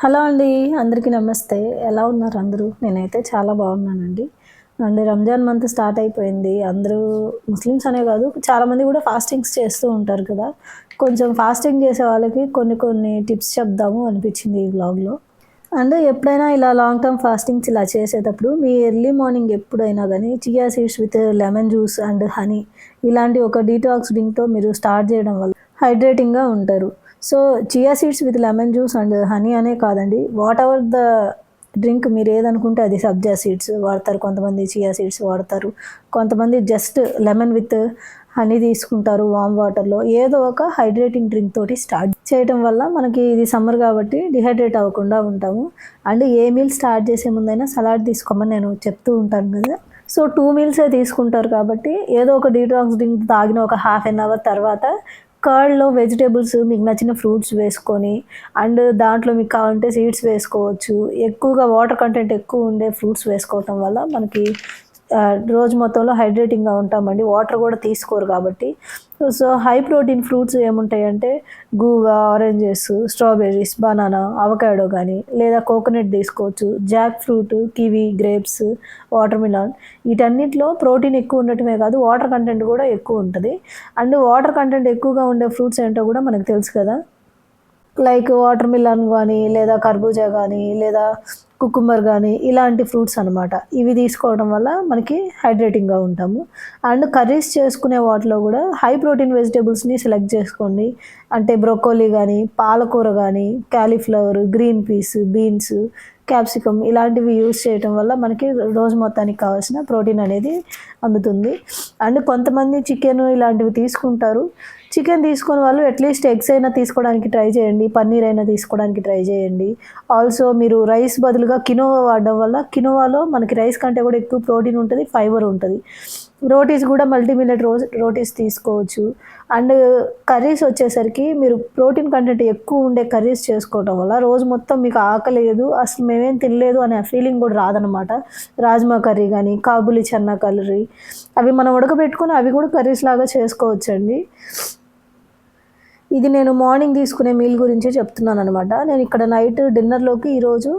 Hello అండి అందరికీ నమస్తే. ఎలా ఉన్నారు అందరూ? నేనైతే చాలా బాగున్నానండి. అండ్ రంజాన్ మంత్ స్టార్ట్ అయిపోయింది. అందరూ ముస్లిమ్స్ అనే కాదు చాలామంది కూడా ఫాస్టింగ్స్ చేస్తూ ఉంటారు కదా. కొంచెం ఫాస్టింగ్ చేసే వాళ్ళకి కొన్ని కొన్ని టిప్స్ చెప్దాము అనిపించింది ఈ వ్లాగ్లో అండ్ ఎప్పుడైనా ఇలా లాంగ్ టర్మ్ ఫాస్టింగ్స్ ఇలా చేసేటప్పుడు మీ ఎర్లీ మార్నింగ్ ఎప్పుడైనా కానీ chia seeds with lemon juice and honey ఇలాంటి ఒక డీటాక్స్ డ్రింక్తో మీరు స్టార్ట్ చేయడం వల్ల హైడ్రేటింగ్గా ఉంటారు. So chia seeds with lemon juice and honey అనే కాదండి. వాట్ ఎవర్ ద డ్రింక్ మీరు ఏదనుకుంటే అది సబ్జా సీడ్స్ వాడతారు. కొంతమంది చియా సీడ్స్ వాడతారు. కొంతమంది జస్ట్ లెమన్ విత్ హనీ తీసుకుంటారు వామ్ వాటర్లో ఏదో ఒక హైడ్రేటింగ్ డ్రింక్ తోటి స్టార్ట్ చేయడం వల్ల మనకి ఇది సమ్మర్ కాబట్టి డిహైడ్రేట్ అవ్వకుండా ఉంటాము. అండ్ ఏ మీల్ స్టార్ట్ చేసే ముందైనా సలాడ్ తీసుకోమని నేను చెప్తూ ఉంటాను కదా. సో టూ మీల్సే తీసుకుంటారు కాబట్టి ఏదో ఒక డీటాక్స్ డ్రింక్ తాగిన ఒక హాఫ్ అన్ అవర్ తర్వాత కర్డ్లో వెజిటేబుల్స్ మీకు నచ్చిన ఫ్రూట్స్ వేసుకొని అండ్ దాంట్లో మీకు కావాలంటే సీడ్స్ వేసుకోవచ్చు. ఎక్కువగా వాటర్ కంటెంట్ ఎక్కువ ఉండే ఫ్రూట్స్ వేసుకోవటం వల్ల మనకి రోజు మొత్తంలో హైడ్రేటింగ్గా ఉంటామండి. వాటర్ కూడా తీసుకోరు కాబట్టి so high protein fruits ఏముంటాయంటే guava oranges strawberries banana avocado కానీ లేదా కోకోనట్ తీసుకోవచ్చు jackfruit kiwi grapes watermelon వీటన్నిటిలో ప్రోటీన్ ఎక్కువ ఉండటమే కాదు వాటర్ కంటెంట్ కూడా ఎక్కువ ఉంటుంది. అండ్ వాటర్ కంటెంట్ ఎక్కువగా ఉండే ఫ్రూట్స్ ఏంటో కూడా మనకు తెలుసు కదా? లైక్ వాటర్ మిలన్ కానీ లేదా కర్బూజా కానీ లేదా కుకుంబర్ కానీ ఇలాంటి ఫ్రూట్స్ అనమాట ఇవి తీసుకోవడం వల్ల మనకి హైడ్రేటింగ్గా ఉంటాము. అండ్ కర్రీస్ చేసుకునే వాటిలో కూడా హై ప్రోటీన్ వెజిటేబుల్స్ని సెలెక్ట్ చేసుకోండి. అంటే బ్రొకోలీ కానీ పాలకూర కానీ cauliflower green peas beans capsicum ఇలాంటివి యూస్ చేయటం వల్ల మనకి రోజు మొత్తానికి కావాల్సిన ప్రోటీన్ అనేది అందుతుంది. అండ్ కొంతమంది చికెన్ ఇలాంటివి తీసుకుంటారు. చికెన్ తీసుకునే వాళ్ళు అట్లీస్ట్ ఎగ్స్ అయినా తీసుకోవడానికి ట్రై చేయండి పన్నీర్ అయినా తీసుకోవడానికి ట్రై చేయండి. ఆల్సో మీరు రైస్ బదులుగా కినోవా వాడడం వల్ల కినోవాలో మనకి రైస్ కంటే కూడా ఎక్కువ ప్రోటీన్ ఉంటుంది ఫైబర్ ఉంటుంది. రోటీస్ కూడా మల్టీమిల్లెట్ రో రోటీస్ తీసుకోవచ్చు. అండ్ కర్రీస్ వచ్చేసరికి మీరు ప్రోటీన్ కంటెంట్ ఎక్కువ ఉండే కర్రీస్ చేసుకోవడం వల్ల రోజు మొత్తం మీకు ఆకలేదు అసలు మేమేం తినలేదు అనే ఫీలింగ్ కూడా రాదనమాట రాజ్మా కర్రీ కానీ కాబులి చన్నా కర్రీ అవి మనం ఉడకబెట్టుకుని అవి కూడా కర్రీస్ లాగా చేసుకోవచ్చండి. ఇది నేను మార్నింగ్ తీసుకునే మీల్ గురించి చెప్తున్నాను అనమాట నేను ఇక్కడ నైట్ డిన్నర్లోకి ఈరోజు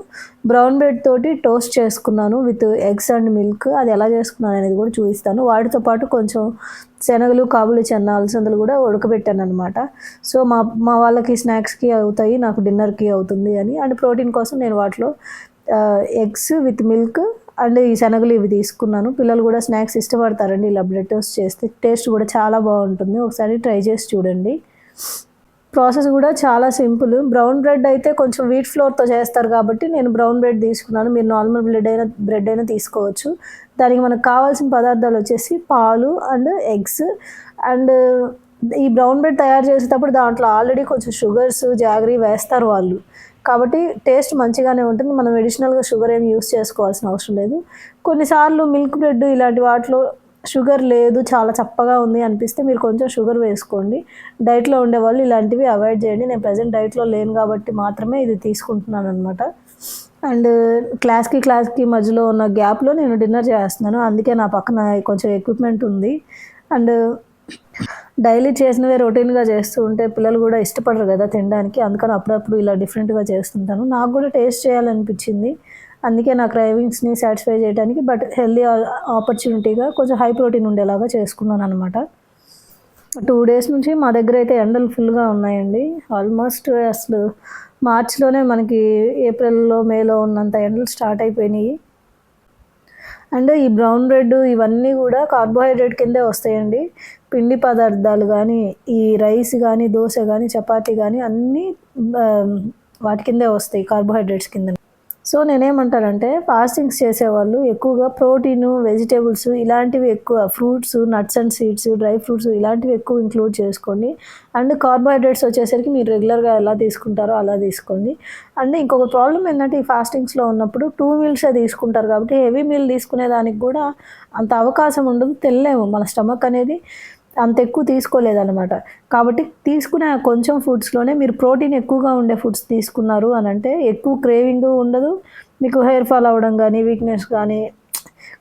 బ్రౌన్ బ్రెడ్ తోటి టోస్ట్ చేసుకున్నాను విత్ ఎగ్స్ అండ్ మిల్క్. అది ఎలా చేసుకున్నాను అనేది కూడా చూపిస్తాను. వాటితో పాటు కొంచెం శనగలు కాబులు చెన్న అలసందలు కూడా ఉడకబెట్టాను అనమాట సో మా మా వాళ్ళకి స్నాక్స్కి అవుతాయి నాకు డిన్నర్కి అవుతుంది అని. అండ్ ప్రోటీన్ కోసం నేను వాటిలో ఎగ్స్ విత్ మిల్క్ అండ్ ఈ శనగలు ఇవి తీసుకున్నాను. పిల్లలు కూడా స్నాక్స్ ఇష్టపడతారండి ఇలా బ్రెడ్ టోస్ట్ చేస్తే. టేస్ట్ కూడా చాలా బాగుంటుంది. ఒకసారి ట్రై చేసి చూడండి. ప్రాసెస్ కూడా చాలా సింపుల్. బ్రౌన్ బ్రెడ్ అయితే కొంచెం వీట్ ఫ్లోర్తో చేస్తారు కాబట్టి నేను బ్రౌన్ బ్రెడ్ తీసుకున్నాను. మీరు నార్మల్ బ్రెడ్ అయినా బ్రెడ్ అయినా తీసుకోవచ్చు. దానికి మనకు కావాల్సిన పదార్థాలు వచ్చేసి పాలు అండ్ ఎగ్స్. అండ్ ఈ బ్రౌన్ బ్రెడ్ తయారు చేసేటప్పుడు దాంట్లో ఆల్రెడీ కొంచెం షుగర్స్ జాగరీ వేస్తారు వాళ్ళు. కాబట్టి టేస్ట్ మంచిగానే ఉంటుంది. మనం ఎడిషనల్గా షుగర్ ఏమి యూస్ చేసుకోవాల్సిన అవసరం లేదు. కొన్నిసార్లు మిల్క్ బ్రెడ్ ఇలాంటి వాటిలో షుగర్ లేదు చాలా చప్పగా ఉంది అనిపిస్తే మీరు కొంచెం షుగర్ వేసుకోండి. డైట్లో ఉండేవాళ్ళు ఇలాంటివి అవాయిడ్ చేయండి. నేను ప్రజెంట్ డైట్లో లేను కాబట్టి మాత్రమే ఇది తీసుకుంటున్నాను అనమాట అండ్ క్లాస్కి క్లాస్కి మధ్యలో ఉన్న గ్యాప్లో నేను డిన్నర్ చేస్తున్నాను. అందుకే నా పక్కన కొంచెం ఎక్విప్మెంట్ ఉంది. అండ్ డైలీ చేసినవే రొటీన్గా చేస్తూ ఉంటే పిల్లలు కూడా ఇష్టపడరు కదా తినడానికి. అందుకని అప్పుడప్పుడు ఇలా డిఫరెంట్గా చేస్తుంటాను. నాకు కూడా టేస్ట్ చేయాలనిపించింది. అందుకే నా క్రైవింగ్స్ని సాటిస్ఫై చేయడానికి బట్ హెల్దీ ఆపర్చునిటీగా కొంచెం హై ప్రోటీన్ ఉండేలాగా చేసుకున్నాను అనమాట టూ డేస్ నుంచి మా దగ్గర అయితే ఎండలు ఫుల్గా ఉన్నాయండి. ఆల్మోస్ట్ అసలు మార్చిలోనే మనకి ఏప్రిల్లో మేలో ఉన్నంత ఎండలు స్టార్ట్ అయిపోయినాయి. అండ్ ఈ బ్రౌన్ బ్రెడ్ ఇవన్నీ కూడా కార్బోహైడ్రేట్ కిందే వస్తాయండి. పిండి పదార్థాలు కానీ ఈ రైస్ కానీ దోశ కానీ చపాతీ కానీ అన్నీ వాటి కిందే వస్తాయి కార్బోహైడ్రేట్స్ కింద సో నేనేమంటానంటే ఫాస్టింగ్స్ చేసేవాళ్ళు ఎక్కువగా ప్రోటీను వెజిటేబుల్స్ ఇలాంటివి ఎక్కువ fruits nuts and seeds dry fruits ఇలాంటివి ఎక్కువ ఇంక్లూడ్ చేసుకోండి. అండ్ కార్బోహైడ్రేట్స్ వచ్చేసరికి మీరు రెగ్యులర్గా ఎలా తీసుకుంటారో అలా తీసుకోండి. అండ్ ఇంకొక ప్రాబ్లం ఏంటంటే ఈ ఫాస్టింగ్స్లో ఉన్నప్పుడు టూ మీల్సే తీసుకుంటారు కాబట్టి హెవీ మీల్ తీసుకునే దానికి కూడా అంత అవకాశం ఉండదు తెల్లేము మన స్టమక్ అనేది. అంత ఎక్కువ తీసుకోలేదన్నమాట. కాబట్టి తీసుకునే కొంచెం ఫుడ్స్లోనే మీరు ప్రోటీన్ ఎక్కువగా ఉండే ఫుడ్స్ తీసుకున్నారు అని అంటే ఎక్కువ క్రేవింగ్ ఉండదు. మీకు హెయిర్ ఫాల్ అవ్వడం కానీ వీక్నెస్ కానీ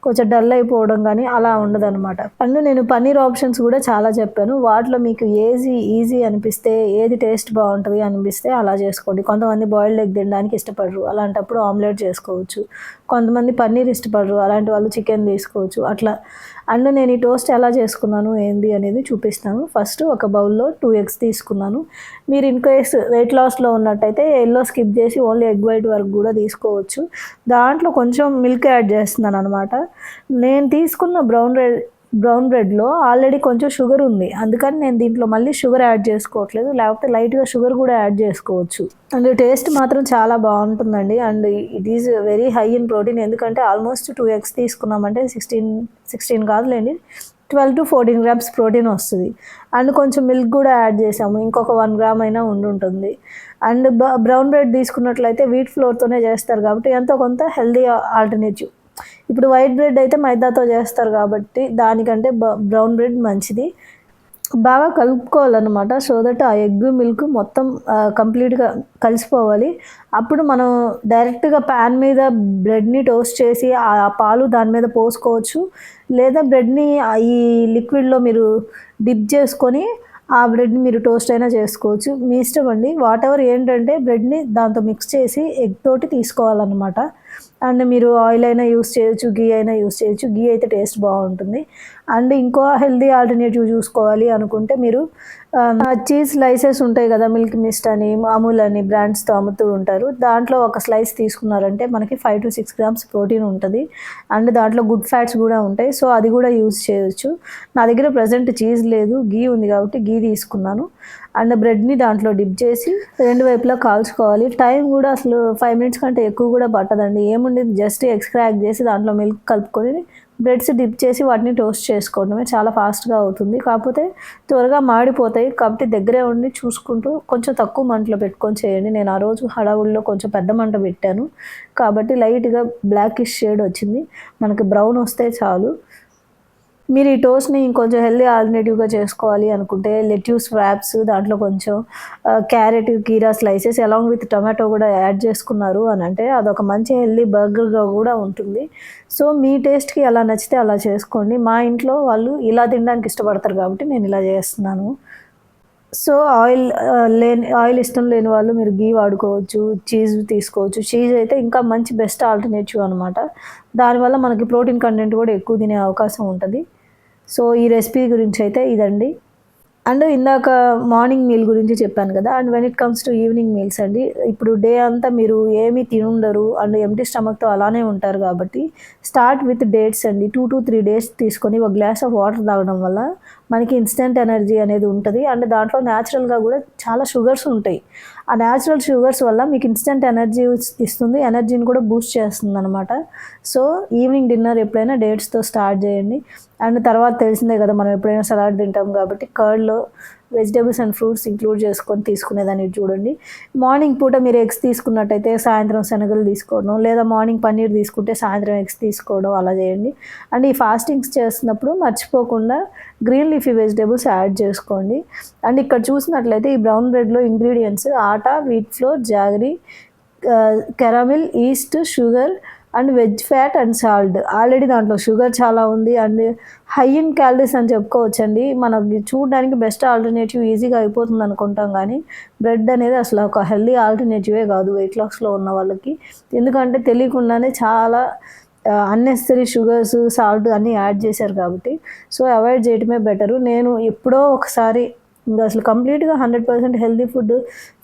కొంచెం డల్ అయిపోవడం కానీ అలా ఉండదన్నమాట. అండ్ నేను పన్నీర్ ఆప్షన్స్ కూడా చాలా చెప్పాను. వాటిలో మీకు ఏజీ ఈజీ అనిపిస్తే ఏది టేస్ట్ బాగుంటుంది అనిపిస్తే అలా చేసుకోండి. కొంతమంది బాయిల్డ్ ఎగ్ తినడానికి ఇష్టపడరు. అలాంటప్పుడు ఆమ్లెట్ చేసుకోవచ్చు. కొంతమంది పన్నీర్ ఇష్టపడరు. అలాంటి వాళ్ళు చికెన్ తీసుకోవచ్చు. అట్లా అండ్ నేను ఈ టోస్ట్ ఎలా చేసుకున్నాను ఏంది అనేది చూపిస్తాను. ఫస్ట్ ఒక బౌల్లో టూ ఎగ్స్ తీసుకున్నాను. మీరు ఇన్ కేస్ వెయిట్ లాస్లో ఉన్నట్టయితే ఎల్లో స్కిప్ చేసి ఓన్లీ ఎగ్ వైట్ వరకు కూడా తీసుకోవచ్చు. దాంట్లో కొంచెం మిల్క్ యాడ్ చేస్తున్నాను అనమాట నేను తీసుకున్న బ్రౌన్ రెడ్ బ్రౌన్ బ్రెడ్లో ఆల్రెడీ కొంచెం షుగర్ ఉంది. అందుకని నేను దీంట్లో మళ్ళీ షుగర్ యాడ్ చేసుకోవట్లేదు. లేకపోతే లైట్గా షుగర్ కూడా యాడ్ చేసుకోవచ్చు. అండ్ టేస్ట్ మాత్రం చాలా బాగుంటుందండి. And it is very high in protein. ఎందుకంటే ఆల్మోస్ట్ టూ ఎగ్స్ తీసుకున్నామంటే సిక్స్టీన్ సిక్స్టీన్ కాదులేండి twelve to fourteen grams protein వస్తుంది. అండ్ కొంచెం మిల్క్ కూడా యాడ్ చేసాము. ఇంకొక వన్ గ్రామ్ అయినా ఉండుంటుంది అండ్ బ్రౌన్ బ్రెడ్ తీసుకున్నట్లయితే వీట్ ఫ్లోర్తోనే చేస్తారు కాబట్టి ఎంతో కొంత హెల్దీ ఆల్టర్నేటివ్. ఇప్పుడు వైట్ బ్రెడ్ అయితే మైదాతో చేస్తారు కాబట్టి దానికంటే బ్రౌన్ బ్రెడ్ మంచిది. బాగా కలుపుకోవాలన్నమాట. సో దట్ ఆ ఎగ్ మిల్క్ మొత్తం కంప్లీట్గా కలిసిపోవాలి. అప్పుడు మనం డైరెక్ట్గా ప్యాన్ మీద బ్రెడ్ని టోస్ట్ చేసి ఆ పాలు దాని మీద పోసుకోవచ్చు. లేదా బ్రెడ్ని ఈ లిక్విడ్లో మీరు డిప్ చేసుకొని ఆ బ్రెడ్ని మీరు టోస్ట్ అయినా చేసుకోవచ్చు. మీ ఇష్టం అండి. వాట్ ఎవర్ ఏంటంటే బ్రెడ్ని దాంతో మిక్స్ చేసి ఎగ్ తోటి తీసుకోవాలన్నమాట. అండ్ మీరు ఆయిల్ అయినా యూస్ చేయొచ్చు గీ అయినా యూస్ చేయొచ్చు. గీ అయితే టేస్ట్ బాగుంటుంది. అండ్ ఇంకో హెల్దీ ఆల్టర్నేటివ్ చూసుకోవాలి అనుకుంటే మీరు Um, చీజ్ స్లైసెస్ ఉంటాయి కదా మిల్క్ మిస్ట్ అని అమూల్ అని బ్రాండ్స్తో అమ్ముతూ ఉంటారు. దాంట్లో ఒక స్లైస్ తీసుకున్నారంటే మనకి five to six grams protein ఉంటుంది. అండ్ దాంట్లో గుడ్ ఫ్యాట్స్ కూడా ఉంటాయి. సో అది కూడా యూజ్ చేయొచ్చు. నా దగ్గర ప్రజెంట్ చీజ్ లేదు గీ ఉంది కాబట్టి గీ తీసుకున్నాను. అండ్ బ్రెడ్ని దాంట్లో డిప్ చేసి రెండు వైపులా కాల్చుకోవాలి. టైం కూడా అసలు ఫైవ్ మినిట్స్ కంటే ఎక్కువ కూడా పట్టదండి. ఏముండేది? జస్ట్ ఎక్స్ట్రాక్ట్ చేసి దాంట్లో మిల్క్ కలుపుకొని బ్రెడ్స్ డిప్ చేసి వాటిని టోస్ట్ చేసుకోవడమే చాలా ఫాస్ట్గా అవుతుంది. కాకపోతే త్వరగా మాడిపోతాయి. కాబట్టి దగ్గరే ఉండి చూసుకుంటూ కొంచెం తక్కువ మంటలో పెట్టుకొని చేయండి. నేను ఆ రోజు హడావుల్లో కొంచెం పెద్ద మంట పెట్టాను. కాబట్టి లైట్గా బ్లాకిష్ షేడ్ వచ్చింది. మనకి బ్రౌన్ వస్తే చాలు. మీరు ఈ టోస్ట్ని ఇంకొంచెం హెల్దీ ఆల్టర్నేటివ్గా చేసుకోవాలి అనుకుంటే లెట్యూస్ వ్రాప్స్ దాంట్లో కొంచెం క్యారెట్ కీరా స్లైసెస్ అలాంగ్ విత్ టమాటో కూడా యాడ్ చేసుకున్నారు అని అంటే అదొక మంచి హెల్దీ బర్గర్గా కూడా ఉంటుంది. సో మీ టేస్ట్కి ఎలా నచ్చితే అలా చేసుకోండి. మా ఇంట్లో వాళ్ళు ఇలా తినడానికి ఇష్టపడతారు కాబట్టి నేను ఇలా చేస్తున్నాను. సో ఆయిల్ లేని ఆయిల్ ఇష్టం లేని వాళ్ళు మీరు గీ వాడుకోవచ్చు చీజ్ తీసుకోవచ్చు. చీజ్ అయితే ఇంకా మంచి బెస్ట్ ఆల్టర్నేటివ్ అనమాట దానివల్ల మనకి ప్రోటీన్ కంటెంట్ కూడా ఎక్కువ తినే అవకాశం ఉంటుంది. సో ఈ రెసిపీ గురించి అయితే ఇదండి. అండ్ ఇందాక మార్నింగ్ మీల్ గురించి చెప్పాను కదా and when it comes to evening meals అండి ఇప్పుడు డే అంతా మీరు ఏమీ తినుండరు అండ్ ఎంటీ స్టమక్తో అలానే ఉంటారు కాబట్టి స్టార్ట్ విత్ డేట్స్ అండి. టూ టు త్రీ డేస్ తీసుకొని ఒక గ్లాస్ ఆఫ్ వాటర్ తాగడం వల్ల మనకి ఇన్స్టెంట్ ఎనర్జీ అనేది ఉంటుంది. అండ్ దాంట్లో న్యాచురల్గా కూడా చాలా షుగర్స్ ఉంటాయి. ఆ న్యాచురల్ షుగర్స్ వల్ల మీకు ఇన్స్టెంట్ ఎనర్జీ ఇస్తుంది. ఎనర్జీని కూడా బూస్ట్ చేస్తుంది అనమాట సో ఈవినింగ్ డిన్నర్ ఎప్పుడైనా డేట్స్తో స్టార్ట్ చేయండి. అండ్ తర్వాత తెలిసిందే కదా మనం ఎప్పుడైనా సలాడ్ తింటాం కాబట్టి కర్డ్లో వెజిటేబుల్స్ అండ్ ఫ్రూట్స్ ఇంక్లూడ్ చేసుకొని తీసుకునేదాన్ని చూడండి. మార్నింగ్ పూట మీరు ఎగ్స్ తీసుకున్నట్టయితే సాయంత్రం శనగలు తీసుకోవడం లేదా మార్నింగ్ పన్నీర్ తీసుకుంటే సాయంత్రం ఎగ్స్ తీసుకోవడం అలా చేయండి. అండ్ ఈ ఫాస్టింగ్స్ చేస్తున్నప్పుడు మర్చిపోకుండా గ్రీన్ లీఫీ వెజిటేబుల్స్ యాడ్ చేసుకోండి. అండ్ ఇక్కడ చూసినట్లయితే ఈ brown బ్రెడ్లో ingredients atta wheat flour jaggery caramel yeast sugar and veg fat and salt. Already దాంట్లో షుగర్ చాలా ఉంది అండ్ హై ఇన్ క్యాలరీస్ అని చెప్పుకోవచ్చండి. మనకి చూడడానికి బెస్ట్ ఆల్టర్నేటివ్ ఈజీగా అయిపోతుంది అనుకుంటాం కానీ బ్రెడ్ అనేది అసలు ఒక హెల్దీ ఆల్టర్నేటివే కాదు వెయిట్ లాస్లో ఉన్న వాళ్ళకి. ఎందుకంటే తెలియకుండానే చాలా అన్నెసరీ షుగర్స్ సాల్ట్ అన్నీ యాడ్ చేశారు కాబట్టి. సో అవాయిడ్ చేయడమే బెటరు నేను ఎప్పుడో ఒకసారి ఇంకా అసలు కంప్లీట్గా hundred percent healthy food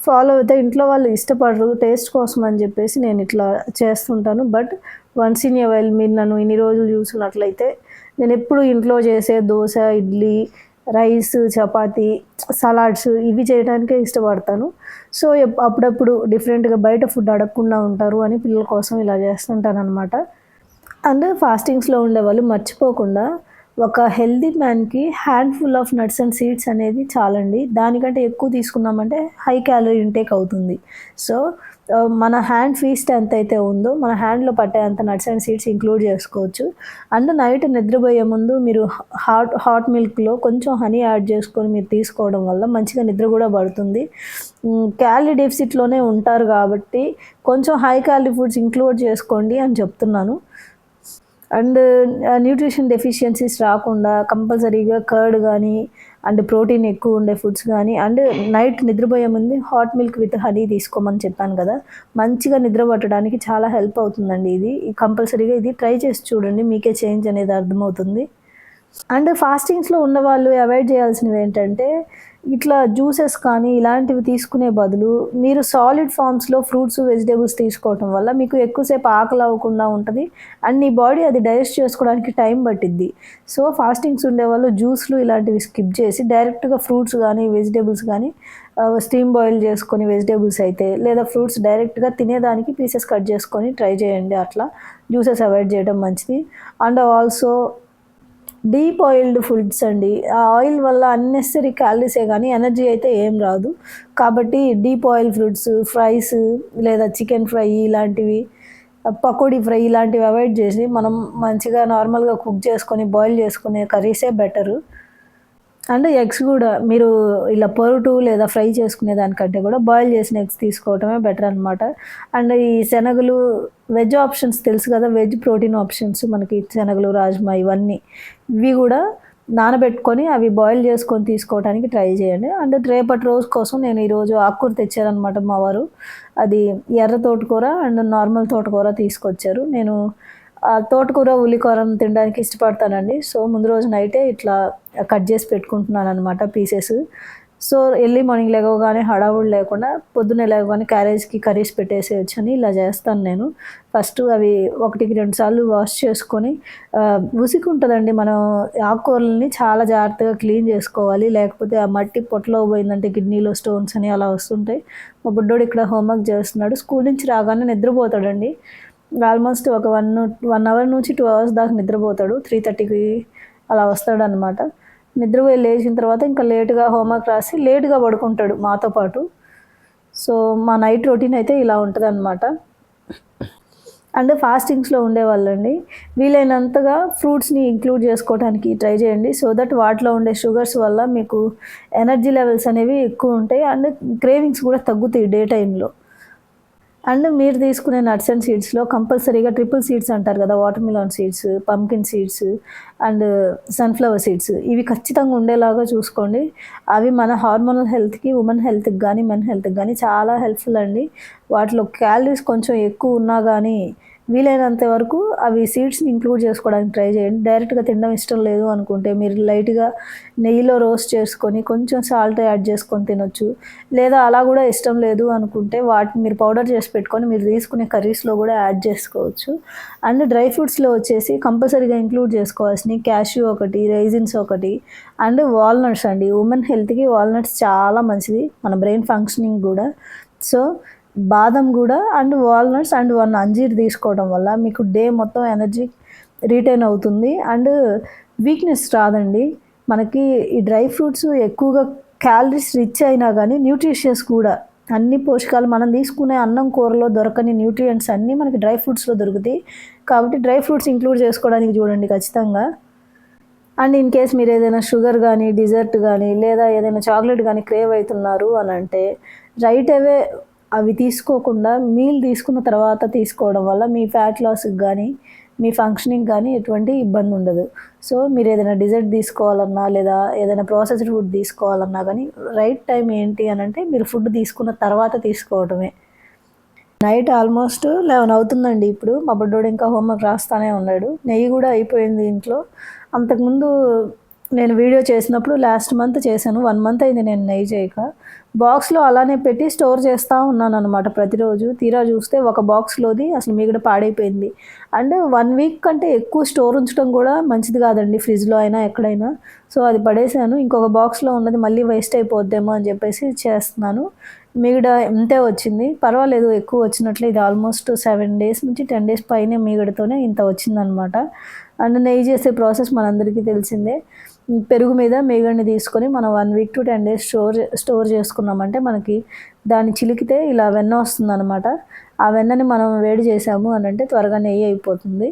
follow అయితే ఇంట్లో వాళ్ళు ఇష్టపడరు టేస్ట్ కోసం అని చెప్పేసి నేను ఇట్లా చేస్తుంటాను. But once in a while మీరు నన్ను ఇన్ని రోజులు చూసినట్లయితే నేను ఎప్పుడు ఇంట్లో చేసే దోశ ఇడ్లీ రైస్ చపాతి సలాడ్స్ ఇవి చేయడానికే ఇష్టపడతాను. సో అప్పుడప్పుడు డిఫరెంట్గా బయట ఫుడ్ అడగకుండా ఉంటారు అని పిల్లల కోసం ఇలా చేస్తుంటాను అనమాట అండ్ ఫాస్టింగ్స్లో ఉండేవాళ్ళు మర్చిపోకుండా ఒక healthy మ్యాన్కి handful of nuts and seeds అనేది చాలండి. దానికంటే ఎక్కువ తీసుకున్నామంటే హై క్యాలరీ ఇంటేక్ అవుతుంది. సో uh, మన హ్యాండ్ ఫీస్ట్ ఎంత అయితే ఉందో మన హ్యాండ్లో పట్టే అంత నట్స్ అండ్ సీడ్స్ ఇంక్లూడ్ చేసుకోవచ్చు. అండ్ నైట్ నిద్రపోయే ముందు మీరు హాట్ హాట్ మిల్క్లో కొంచెం హనీ యాడ్ చేసుకొని మీరు తీసుకోవడం వల్ల మంచిగా నిద్ర కూడా పడుతుంది. క్యాలరీ డెఫిసిట్లోనే ఉంటారు కాబట్టి కొంచెం హై క్యాలరీ ఫుడ్స్ ఇంక్లూడ్ చేసుకోండి అని చెప్తున్నాను. అండ్ న్యూట్రిషన్ డెఫిషియన్సీస్ రాకుండా కంపల్సరీగా కర్డ్ కానీ అండ్ ప్రోటీన్ ఎక్కువ ఉండే ఫుడ్స్ కానీ అండ్ నైట్ నిద్రపోయే ముందు హాట్ మిల్క్ విత్ హనీ తీసుకోమని చెప్పాను కదా మంచిగా నిద్ర పట్టడానికి చాలా హెల్ప్ అవుతుందండి ఇది. కంపల్సరీగా ఇది ట్రై చేసి చూడండి మీకే చేంజ్ అనేది అర్థమవుతుంది. అండ్ ఫాస్టింగ్స్లో ఉన్న వాళ్ళు అవాయిడ్ చేయాల్సినవి ఏంటంటే ఇట్లా జ్యూసెస్ కానీ ఇలాంటివి తీసుకునే బదులు మీరు సాలిడ్ ఫామ్స్లో ఫ్రూట్స్ వెజిటేబుల్స్ తీసుకోవటం వల్ల మీకు ఎక్కువసేపు ఆకలి అవ్వకుండా ఉంటుంది. అండ్ మీ బాడీ అది డైజెస్ట్ చేసుకోవడానికి టైం పట్టిద్ది. సో ఫాస్టింగ్స్ ఉండేవాళ్ళు జ్యూస్లు ఇలాంటివి స్కిప్ చేసి డైరెక్ట్గా ఫ్రూట్స్ కానీ వెజిటేబుల్స్ కానీ స్టీమ్ బాయిల్ చేసుకొని వెజిటేబుల్స్ అయితే లేదా ఫ్రూట్స్ డైరెక్ట్గా తినేదానికి పీసెస్ కట్ చేసుకొని ట్రై చేయండి. అట్లా జ్యూసెస్ అవాయిడ్ చేయడం మంచిది. And also deep oiled foods అండి. ఆ ఆయిల్ వల్ల అన్నెసరీ క్యాలరీసే కానీ ఎనర్జీ అయితే ఏం రాదు. కాబట్టి డీప్ ఆయిల్ ఫ్రూట్స్ ఫ్రైస్ లేదా చికెన్ ఫ్రై ఇలాంటివి పకోడీ ఫ్రై ఇలాంటివి అవాయిడ్ చేసి మనం మంచిగా నార్మల్గా కుక్ చేసుకొని బాయిల్ చేసుకునే కర్రీసే బెటరు. అండ్ ఎగ్స్ కూడా మీరు ఇలా పొరుటు లేదా ఫ్రై చేసుకునే దానికంటే కూడా బాయిల్ చేసిన ఎగ్స్ తీసుకోవటమే బెటర్ అనమాట అండ్ ఈ శనగలు వెజ్ ఆప్షన్స్ తెలుసు కదా వెజ్ ప్రోటీన్ ఆప్షన్స్ మనకి శనగలు రాజ్మా ఇవన్నీ. ఇవి కూడా నానబెట్టుకొని అవి బాయిల్ చేసుకొని తీసుకోవడానికి ట్రై చేయండి. అండ్ రేపటి రోజు కోసం నేను ఈరోజు ఆకుకూర తెచ్చారనమాట మా వారు. అది ఎర్ర తోటకూర అండ్ నార్మల్ తోటకూర తీసుకొచ్చారు. నేను ఆ తోటకూర ఉల్లికూరను తినడానికి ఇష్టపడతానండి. సో ముందు రోజు నైటే ఇట్లా కట్ చేసి పెట్టుకుంటున్నాను అనమాట పీసెస్. సో ఎర్లీ మార్నింగ్ లేవగానే హడావుడు లేకుండా పొద్దున్నే లేవగానే క్యారేజ్కి కర్రీస్ పెట్టేసేయచ్చు అని ఇలా చేస్తాను నేను. ఫస్ట్ అవి ఒకటికి రెండు సార్లు వాష్ చేసుకొని ఆ, ఉసికి ఉంటుందండి మనం ఆకుకూరలని చాలా జాగ్రత్తగా క్లీన్ చేసుకోవాలి. లేకపోతే ఆ మట్టి పొట్టలో పోయిందంటే కిడ్నీలో స్టోన్స్ అని అలా వస్తుంటాయి. మా బుడ్డోడు ఇక్కడ హోంవర్క్ చేస్తున్నాడు. స్కూల్ నుంచి రాగానే నిద్రపోతాడండి. ఆల్మోస్ట్ ఒక వన్ వన్ అవర్ నుంచి టూ అవర్స్ దాకా నిద్రపోతాడు. త్రీ థర్టీకి అలా వస్తాడు అనమాట నిద్రపోయి లేచిన తర్వాత ఇంకా లేటుగా హోంవర్క్ రాసి లేటుగా పడుకుంటాడు మాతో పాటు. సో మా నైట్ రొటీన్ అయితే ఇలా ఉంటుంది అనమాట అండ్ ఫాస్టింగ్స్లో ఉండేవాళ్ళండి. వీలైనంతగా ఫ్రూట్స్ని ఇంక్లూడ్ చేసుకోవడానికి ట్రై చేయండి. సో దట్ వాటిలో ఉండే షుగర్స్ వల్ల మీకు ఎనర్జీ లెవెల్స్ అనేవి ఎక్కువ ఉంటాయి. అండ్ క్రేవింగ్స్ కూడా తగ్గుతాయి డే టైంలో. అండ్ మీరు తీసుకునే నట్స్ అండ్ సీడ్స్లో కంపల్సరీగా ట్రిపుల్ సీడ్స్ అంటారు కదా watermelon seeds pumpkin seeds and sunflower seeds ఇవి ఖచ్చితంగా ఉండేలాగా చూసుకోండి. అవి మన హార్మోనల్ హెల్త్కి ఉమెన్ హెల్త్కి కానీ మెన్ హెల్త్కి కానీ చాలా హెల్ప్ఫుల్ అండి. వాటిలో క్యాలరీస్ కొంచెం ఎక్కువ ఉన్నా కానీ వీలైనంత వరకు అవి సీడ్స్ని ఇంక్లూడ్ చేసుకోవడానికి ట్రై చేయండి. డైరెక్ట్గా తినడం ఇష్టం లేదు అనుకుంటే మీరు లైట్గా నెయ్యిలో రోస్ట్ చేసుకొని కొంచెం సాల్ట్ యాడ్ చేసుకొని తినొచ్చు. లేదా అలా కూడా ఇష్టం లేదు అనుకుంటే వాటిని మీరు పౌడర్ చేసి పెట్టుకొని మీరు తీసుకునే కర్రీస్లో కూడా యాడ్ చేసుకోవచ్చు. అండ్ డ్రై ఫ్రూట్స్లో వచ్చేసి కంపల్సరీగా ఇంక్లూడ్ చేసుకోవాల్సినవి క్యాష్యూ ఒకటి రైజిన్స్ ఒకటి అండ్ వాల్నట్స్ అండి. ఉమెన్ హెల్త్కి వాల్నట్స్ చాలా మంచిది. మన బ్రెయిన్ ఫంక్షనింగ్ కూడా. సో బాదం కూడా అండ్ వాల్నట్స్ అండ్ వన్ అంజీర్ తీసుకోవడం వల్ల మీకు డే మొత్తం ఎనర్జీ రిటైన్ అవుతుంది. అండ్ వీక్నెస్ రాదండి. మనకి ఈ డ్రై ఫ్రూట్స్ ఎక్కువగా క్యాలరీస్ రిచ్ అయినా కానీ న్యూట్రిషియస్ కూడా అన్ని పోషకాలు మనం తీసుకునే అన్నం కూరలో దొరకని న్యూట్రియంట్స్ అన్నీ మనకి డ్రై ఫ్రూట్స్లో దొరుకుతాయి. కాబట్టి డ్రై ఫ్రూట్స్ ఇంక్లూడ్ చేసుకోవడానికి చూడండి ఖచ్చితంగా. అండ్ ఇన్ కేస్ మీరు ఏదైనా షుగర్ కానీ డిజర్ట్ కానీ లేదా ఏదైనా చాక్లెట్ కానీ క్రేవ్ అవుతున్నారు అని అంటే రైట్ అవే అవి తీసుకోకుండా మీల్ తీసుకున్న తర్వాత తీసుకోవడం వల్ల మీ ఫ్యాట్ లాస్కి కానీ మీ ఫంక్షనింగ్ కానీ ఎటువంటి ఇబ్బంది ఉండదు. సో మీరు ఏదైనా డిజర్ట్ తీసుకోవాలన్నా లేదా ఏదైనా ప్రాసెస్డ్ ఫుడ్ తీసుకోవాలన్నా కానీ రైట్ టైం ఏంటి అని అంటే మీరు ఫుడ్ తీసుకున్న తర్వాత తీసుకోవడమే. నైట్ ఆల్మోస్ట్ లెవెన్ అవుతుందండి ఇప్పుడు. మా బుడ్డోడు ఇంకా హోంవర్క్ రాస్తానే ఉన్నాడు. నెయ్యి కూడా అయిపోయింది ఇంట్లో. అంతకుముందు నేను వీడియో చేసినప్పుడు లాస్ట్ మంత్ చేశాను. వన్ మంత్ అయింది నేను నెయ్యి చేయక. బాక్స్లో అలానే పెట్టి స్టోర్ చేస్తూ ఉన్నాను అనమాట ప్రతిరోజు. తీరా చూస్తే ఒక బాక్స్లోది అసలు మిగడ పాడైపోయింది. అండ్ వన్ వీక్ కంటే ఎక్కువ స్టోర్ ఉంచడం కూడా మంచిది కాదండి ఫ్రిడ్జ్లో అయినా ఎక్కడైనా. సో అది పడేసాను. ఇంకొక బాక్స్లో ఉన్నది మళ్ళీ వేస్ట్ అయిపోద్దేమో అని చెప్పేసి చేస్తున్నాను. మిగడ ఇంతే వచ్చింది. పర్వాలేదు ఎక్కువ వచ్చినట్లు. ఇది ఆల్మోస్ట్ సెవెన్ డేస్ నుంచి టెన్ డేస్ పైనే మీగడతోనే ఇంత వచ్చిందనమాట అండ్ నెయ్యి చేసే ప్రాసెస్ మనందరికీ తెలిసిందే. పెరుగు మీద మేగడిని తీసుకొని మనం one week to ten days store store చేసుకున్నామంటే మనకి దాన్ని చిలికితే ఇలా వెన్న వస్తుంది అనమాట ఆ వెన్నని మనం వేడి చేసాము అని అంటే త్వరగా నెయ్యి అయిపోతుంది.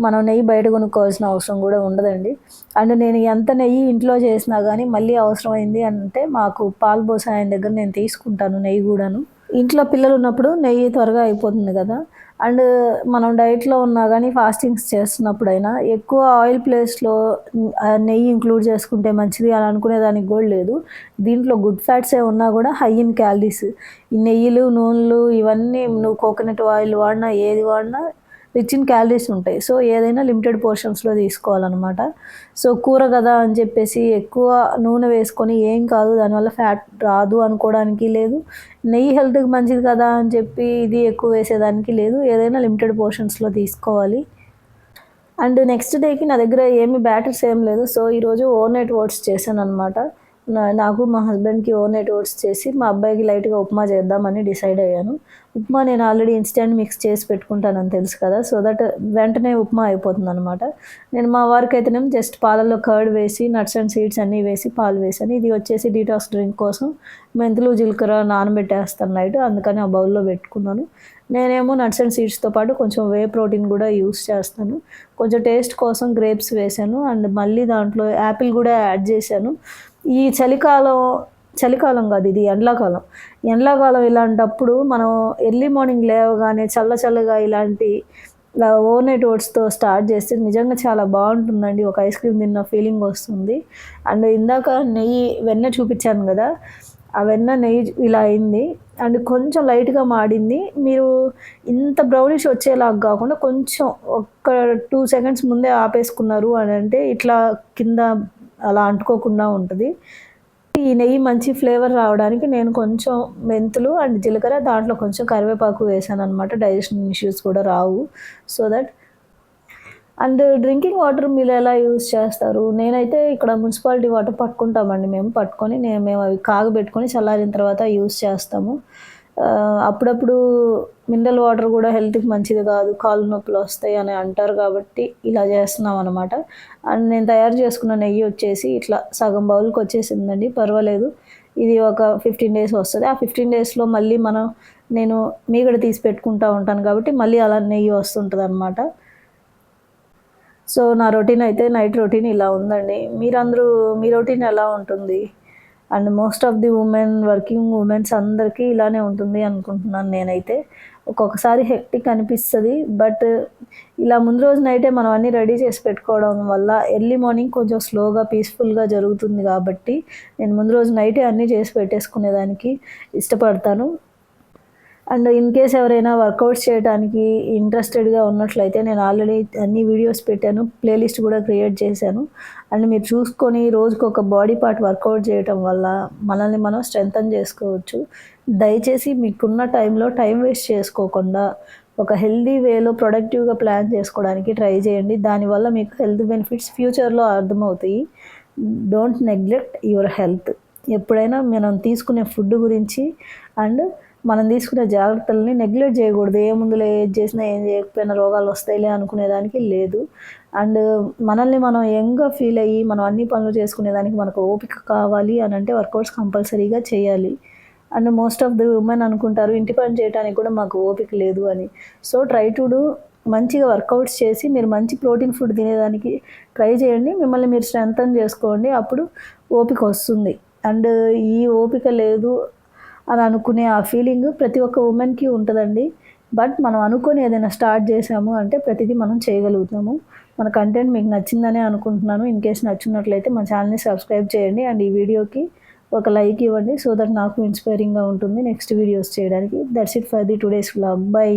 మనం నెయ్యి బయట కొనుక్కోవాల్సిన అవసరం కూడా ఉండదండి. అండ్ నేను ఎంత నెయ్యి ఇంట్లో చేసినా కానీ మళ్ళీ అవసరమైంది అంటే మాకు పాలు పోసే ఆయన దగ్గర నేను తీసుకుంటాను నెయ్యి కూడాను. ఇంట్లో పిల్లలు ఉన్నప్పుడు నెయ్యి త్వరగా అయిపోతుంది కదా. అండ్ మనం డైట్లో ఉన్నా కానీ ఫాస్టింగ్స్ చేస్తున్నప్పుడైనా ఎక్కువ ఆయిల్ ప్లేస్లో నెయ్యి ఇంక్లూడ్ చేసుకుంటే మంచిది అని అనుకునే దానికి కూడా లేదు. దీంట్లో గుడ్ ఫ్యాట్స్ ఏ ఉన్నా కూడా హై ఇన్ క్యాలరీస్. ఈ నెయ్యిలు నూనెలు ఇవన్నీ నువ్వు కోకోనట్ ఆయిల్ వాడినా ఏది వాడినా రిచ్ ఇన్ క్యాలరీస్ ఉంటాయి. సో ఏదైనా లిమిటెడ్ పోర్షన్స్లో తీసుకోవాలన్నమాట. సో కూర కదా అని చెప్పేసి ఎక్కువ నూనె వేసుకొని ఏం కాదు దానివల్ల ఫ్యాట్ రాదు అనుకోవడానికి లేదు. నెయ్యి హెల్త్కి మంచిది కదా అని చెప్పి ఇది ఎక్కువ వేసేదానికి లేదు. ఏదైనా లిమిటెడ్ పోర్షన్స్లో తీసుకోవాలి. అండ్ నెక్స్ట్ డేకి నా దగ్గర ఏమి బ్యాటర్స్ ఏం లేదు. సో ఈరోజు ఓవర్ నైట్ ఓట్స్ చేశాను అనమాట నాకు మా హస్బెండ్కి ఓవర్ నైట్ ఓట్స్ చేసి మా అబ్బాయికి లైట్గా ఉప్మా చేద్దామని డిసైడ్ అయ్యాను. ఉప్మా నేను ఆల్రెడీ ఇన్స్టెంట్ మిక్స్ చేసి పెట్టుకుంటానని తెలుసు కదా సో దట్ వెంటనే ఉప్మా అయిపోతుంది అనమాట నేను మా వారికి అయితేనేమో జస్ట్ పాలలో కర్డ్ వేసి నట్స్ అండ్ సీడ్స్ అన్నీ వేసి పాలు వేసాను. ఇది వచ్చేసి డీటాక్స్ డ్రింక్ కోసం మెంతులు జీలకర్ర నానబెట్టేస్తాను నైట్ అందుకని ఆ బౌల్లో పెట్టుకున్నాను. నేనేమో నట్స్ అండ్ సీడ్స్తో పాటు కొంచెం వే ప్రోటీన్ కూడా యూస్ చేస్తాను. కొంచెం టేస్ట్ కోసం గ్రేప్స్ వేసాను. అండ్ మళ్ళీ దాంట్లో యాపిల్ కూడా యాడ్ చేశాను. ఈ చలికాలం చలికాలం కాదు ఇది ఎండాకాలం. ఎండాకాలం ఇలాంటప్పుడు మనం ఎర్లీ మార్నింగ్ లేవగానే చల్ల చల్లగా ఇలాంటి ఓవర్నైట్ ఓట్స్తో స్టార్ట్ చేస్తే నిజంగా చాలా బాగుంటుందండి. ఒక ఐస్ క్రీమ్ తిన్న ఫీలింగ్ వస్తుంది. అండ్ ఇందాక నెయ్యి వెన్న చూపించాను కదా ఆ వెన్న నెయ్యి ఇలా అయింది. అండ్ కొంచెం లైట్గా మాడింది. మీరు ఇంత బ్రౌనిష్ వచ్చేలాగా కాకుండా కొంచెం ఒక్క టూ సెకండ్స్ ముందే ఆపేసుకున్నారు అని అంటే ఇట్లా కింద అలా అంటుకోకుండా ఉంటుంది. ఈ నెయ్యి మంచి ఫ్లేవర్ రావడానికి నేను కొంచెం మెంతులు అండ్ జీలకర్ర దాంట్లో కొంచెం కరివేపాకు వేసాను అనమాట డైజెషన్ ఇష్యూస్ కూడా రావు. So that and drinking water మీరు ఎలా యూజ్ చేస్తారు? నేనైతే ఇక్కడ మున్సిపాలిటీ వాటర్ పట్టుకుంటామండి మేము. పట్టుకొని నేను మేము అవి కాగబెట్టుకొని చల్లారిన తర్వాత యూజ్ చేస్తాము. అప్పుడప్పుడు మినరల్ వాటర్ కూడా హెల్త్కి మంచిది కాదు కాళ్ళు నొప్పులు వస్తాయి అని అంటారు కాబట్టి ఇలా చేస్తున్నాం అనమాట అండ్ నేను తయారు చేసుకున్న నెయ్యి వచ్చేసి ఇట్లా సగం బౌల్కి వచ్చేసిందండి పర్వాలేదు. ఇది ఒక ఫిఫ్టీన్ డేస్ వస్తుంది. ఆ ఫిఫ్టీన్ డేస్లో మళ్ళీ మనం నేను మీగడ తీసి పెట్టుకుంటూ ఉంటాను కాబట్టి మళ్ళీ అలా నెయ్యి వస్తుంటుంది అనమాట సో నా రొటీన్ అయితే నైట్ రొటీన్ ఇలా ఉందండి. మీరందరూ మీ రొటీన్ ఎలా ఉంటుంది? And most of the women working womens అందరికీ ఇలానే ఉంటుంది అనుకుంటున్నాను నేనైతే. ఒక్కొక్కసారి హెక్టిక్ అనిపిస్తుంది బట్ ఇలా ముందు రోజు నైటే మనం అన్నీ రెడీ చేసి పెట్టుకోవడం వల్ల ఎర్లీ మార్నింగ్ కొంచెం స్లోగా పీస్ఫుల్గా జరుగుతుంది కాబట్టి నేను ముందు రోజు నైటే అన్నీ చేసి పెట్టేసుకునేదానికి ఇష్టపడతాను. అండ్ ఇన్ కేస్ ఎవరైనా వర్కౌట్స్ చేయడానికి ఇంట్రెస్టెడ్గా ఉన్నట్లయితే నేను ఆల్రెడీ అన్ని వీడియోస్ పెట్టాను ప్లేలిస్ట్ కూడా క్రియేట్ చేశాను. అండ్ మీరు చూసుకొని రోజుకు ఒక బాడీ పార్ట్ వర్కౌట్ చేయటం వల్ల మనల్ని మనం స్ట్రెంగ్తన్ చేసుకోవచ్చు. దయచేసి మీకున్న టైంలో టైం వేస్ట్ చేసుకోకుండా ఒక హెల్దీ వేలో ప్రొడక్టివ్గా ప్లాన్ చేసుకోవడానికి ట్రై చేయండి. దానివల్ల మీకు హెల్త్ బెనిఫిట్స్ ఫ్యూచర్లో అర్థమవుతాయి. Don't neglect your health. ఎప్పుడైనా మనం తీసుకునే ఫుడ్ గురించి అండ్ మనం తీసుకునే జాగ్రత్తలని నెగ్లెక్ట్ చేయకూడదు. ఏ ముందులో ఏది చేసినా ఏం చేయకపోయినా రోగాలు వస్తాయిలే అనుకునేదానికి లేదు. అండ్ మనల్ని మనం యంగ్గా ఫీల్ అయ్యి మనం అన్ని పనులు చేసుకునేదానికి మనకు ఓపిక కావాలి అని అంటే వర్కౌట్స్ కంపల్సరీగా చేయాలి. And most of the women అనుకుంటారు ఇంటి పని చేయడానికి కూడా మాకు ఓపిక లేదు అని. సో ట్రై టు డూ మంచిగా వర్కౌట్స్ చేసి మీరు మంచి ప్రోటీన్ ఫుడ్ తినేదానికి ట్రై చేయండి. మిమ్మల్ని మీరు స్ట్రెంగ్తన్ చేసుకోండి. అప్పుడు ఓపిక వస్తుంది. అండ్ ఈ ఓపిక లేదు అని అనుకునే ఆ ఫీలింగ్ ప్రతి ఒక్క ఉమెన్కి ఉంటుందండి. బట్ మనం అనుకొని ఏదైనా స్టార్ట్ చేసాము అంటే ప్రతిదీ మనం చేయగలుగుతాము. మన కంటెంట్ మీకు నచ్చిందనే అనుకుంటున్నాను. ఇన్ కేస్ నచ్చినట్లయితే మా ఛానల్ని సబ్స్క్రైబ్ చేయండి. అండ్ ఈ వీడియోకి ఒక లైక్ ఇవ్వండి. సో దట్ నాకు ఇన్స్పైరింగ్గా ఉంటుంది. నెక్స్ట్ వీడియోస్ చేయడానికి. That's it for the today's vlog bye